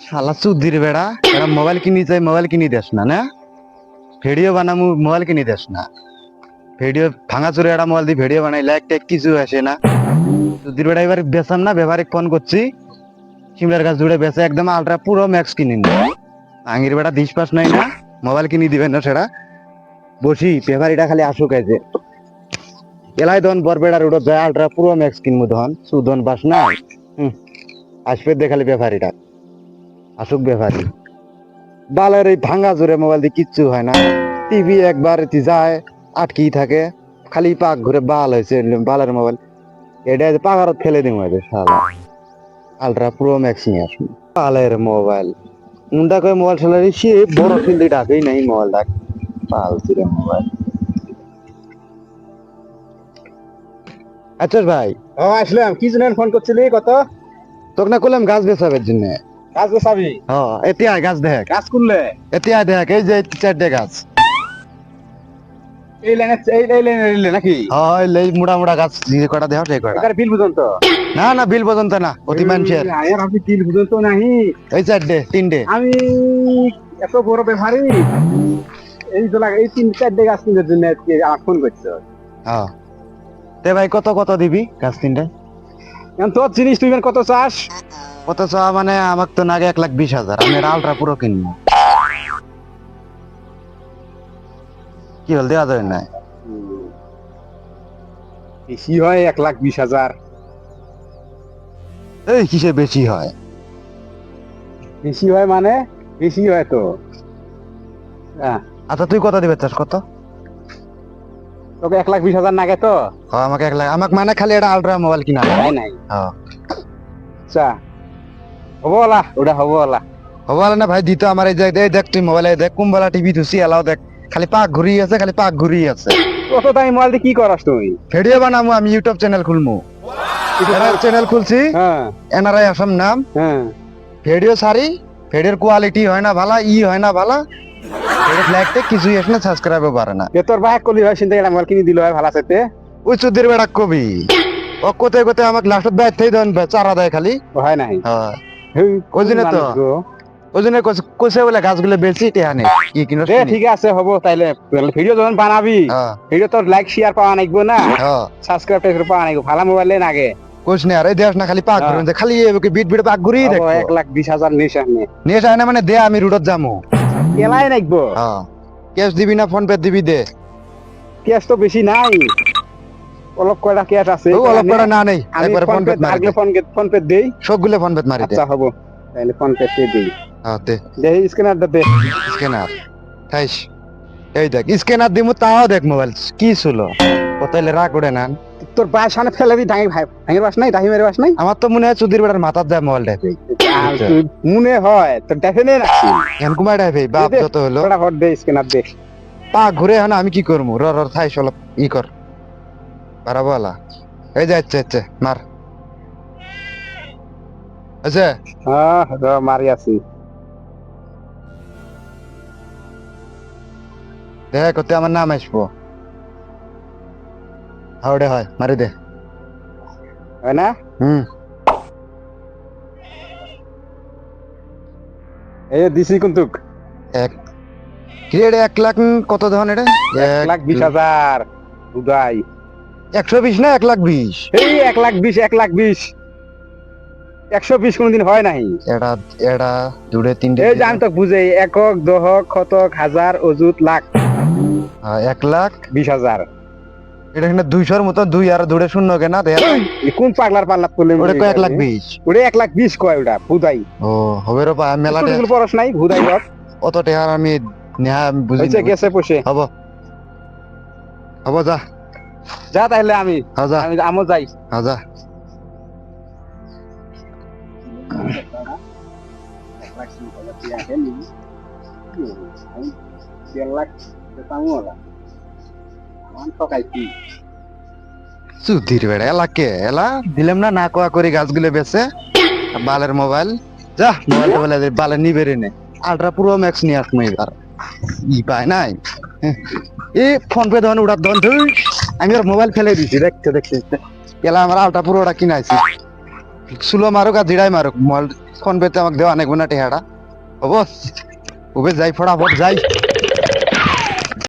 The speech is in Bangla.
শালা চুদির বেড়া, এরা মোবাইল কিনি চাই মোবাইল কিনি দেস না না? ভিডিও বানামু মোবাইল কিনি দেস না। ভিডিও ভাঙা চুরে একটা মোবাইল দিয়ে ভিডিও বানাই লাইক টেক কিছু আসে না। চুদির বেড়া এবার বেচাম না ব্যবহারিক ফোন করছি। সিমলার গাছ জুড়ে বেচে একদম আলট্রা পুরো ম্যাক্স কিনি আঙির বেড়া দিস পাস নাই না মোবাইল কিনি দিবেন না সেটা বসি পেপারিটা খালি আসুক আছে এলাই দন বরবেড়ার উড়ো যায় আলট্রা পুরো ম্যাক্স কিনবো ধন। সুদন বাস না। আসবে দেখালি ব্যাপারীটা আসুক ব্যাপারী। বালের এই ভাঙা জোরে মোবাইল দিয়ে কিচ্ছু হয় না। টিভি একবার যায় আটকেই থাকে। খালি পাক ঘুরে বাল হয়েছে বালের মোবাইল। এটা পাকারত ফেলে দিম হয়েছে শালা। আলট্রা প্রো ম্যাক্স নিয়ে আসুন। বালের মোবাইল। মুন্ডা করে মোবাইল চালারি সে বড় ফিল্ডে ডাকেই নাই মোবাইল ডাক পালছি রে মোবাইল। আচ্ছা ভাই। ও আসলাম। কি জন্য ফোন করছিলি? কত? তোকে না করলাম গাছ বেচাবের জন্য। হ্যাঁ এতিয়া গাছ দেখ। করলে এতিয়া দেখ এই যে চারটে গাছ। এই লাইনে এই লাইনে রেলে নাকি? হয় এই মুড়া মুড়া গাছ যে কটা দেহ সেই কটা। বিল পর্যন্ত না না বিল পর্যন্ত না অতি মানুষের। আয়ার আপনি বিল পর্যন্ত নাহি। এই চারটে তিনটে। আমি এত বড় ব্যাপারী এই তো লাগে এই তিন চারটে গাছ কিনার জন্য আজকে আমার ফোন করছ হ্যাঁ তে ভাই কত কত দিবি গাছ তিনটা তোর জিনিস তুই কত চাস? কত চা মানে আমাকে তো নাগে এক লাখ বিশ হাজার আমি আলট্রা পুরো কিনবো। কি হল দেওয়া যায় না বেশি হয় এক লাখ বিশ হাজার। এই কিসে বেশি হয়? বেশি হয় মানে? বেশি হয় তো। হ্যাঁ। আচ্ছা তুই কত দিবে চাস কত? তোকে এক লাখ বিশ হাজার নাগে তো? আমাকে এক লাখ আমাকে মানে খালি এটা আলট্রা মোবাইল কিনা। নাই নাই। আচ্ছা। হব ওটা হব ওলা হব আলে না ভাই দিত আমার এই এই দেখ তুই মোবাইলে দেখ কুম্বলা টিভি এলাও দেখ খালি পাক ঘুরি আছে খালি পাক ঘুরি আছে। কত দামি মোবাইল দিয়ে কি করাস তুই? ভিডিও বানামু আমি ইউটিউব চ্যানেল খুলমু। চ্যানেল খুলছি। হ্যাঁ। এনআরআই আসাম নাম। হ্যাঁ। ভিডিও সারি ভিডিওর কোয়ালিটি হয় না ভালা ই হয় না ভালা। কিছুই না সাবস্ক্রাইবও পারে না। এ তোর ভাই করলি ভাই চিন্তা এটা মোবাইল কিনে দিল হয় ভালো আছে ওই চুদির বেড়া কবি। ও কোথায় কোথায় আমাকে দেন চারা দেয় খালি। হয় নাই। হ্যাঁ। ওই জন্য তো। ওই জন্য কইছে বলে গাছগুলো বেশি টেহানে কি কিনো? এ ঠিক আছে হব তাইলে ভিডিও যখন বানাবি হ্যাঁ। ভিডিও তোর লাইক শেয়ার পাওয়া নাকবো না? হ্যাঁ। সাবস্ক্রাইব টাইপ পাওয়া নাকবো ভালো মোবাইল লেন আগে। কোচ নে আর দেখ না খালি পাক হ্যাঁ। ঘুরে খালি এবারে বিট বিট পাক ঘুরি দেখো এক লাখ বিশ হাজার নিস আপনি নিয়ে যায় মানে দে আমি রুটত যামু। এলাই নাকবো হ্যাঁ। ক্যাশ দিবি না ফোন পে দিবি দে। ক্যাশ তো বেশি নাই। অলপ কয়টা ক্যাশ আছে না নেই একবার ফোন পে থাকলে ফোন পে ফোন পে দেই। সবগুলো ফোন পে মারি আচ্ছা হব। তাইলে ফোন পে দেই হ্যাঁ দে। দেই স্ক্যানারটা দে স্ক্যানার এই দেখ স্ক্যানার দিমু তাও দেখ মোবাইল। কি ছিল কতলে রাগ উড়ে না। তোর পায়ের সামনে ফেলে দি ডাঙি ভাই ভাঙের বাস নাই ডাহি মেরে বাস নাই? আমার তো মনে হয় চুদির বেড়ার মাথার যায় মোবাইল আর মনে হয় তোর দেখে নে? রাখছি এন কুমার বাপ যত হলো। দে স্ক্যানার দে। পা ঘুরে এখন আমি কি করব র র থাইস অলপ ই কর আলা এই যা আচ্ছা আচ্ছা মার। আচ্ছা হ্যাঁ র মারি আছি। দেখ কত আমার নাম আসব। হাওড়ে হয় মারি দে। হয় না? হুম। এই দিছি কিন্তু এক। কি রে এক লাখ কত ধন এটা এক লাখ বিশ হাজার। উদয় একশো বিশ না এক লাখ বিশ? এই এক লাখ বিশ এক লাখ বিশ। একশো বিশ কোনদিন হয় নাই। এটা এটা দুড়ে তিনটে এই যে আমি তো বুঝে একক দহক শতক হাজার অযুত লাখ। এক লাখ? বিশ হাজার। এটা এখানে দুইশোর মতো দুই আর দুড়ে শূন্য দেখ। এই কোন পাগলার পাল্লা করলে ওটা এক লাখ বিশ? ওটা এক লাখ বিশ কয় ওটা? ভুদাই। ও হবে রে মেলা স্কুল নাই? ভুদাই অত টেহার আমি নেহা বুঝি গেছে পয়সে হব। হব যা। যা তাহলে আমি। হ্যাঁ আমি আমও যাই। যা সুধীর বেড়া এলা কে এলা? দিলাম না না কোয়া করে গাছগুলো বেছে। বালের মোবাইল। যা। মোবাইল টোবাইল বালে নিবে নে। আল্ট্রা প্রো ম্যাক্স নিয়ে আসব এবার। ই পায় নাই। এ ফোন পে ধন উড়ার ধন আমি আর মোবাইল ফেলে দিছি দেখতে দেখতে এলা আমার আলটা পুরোটা কিনাইছি সুলো মারুক আর জিড়াই মারুক মোবাইল ফোন পেতে আমাকে দেওয়া অনেক না টেহাটা হব উবে যাই, ফটাফট যাই।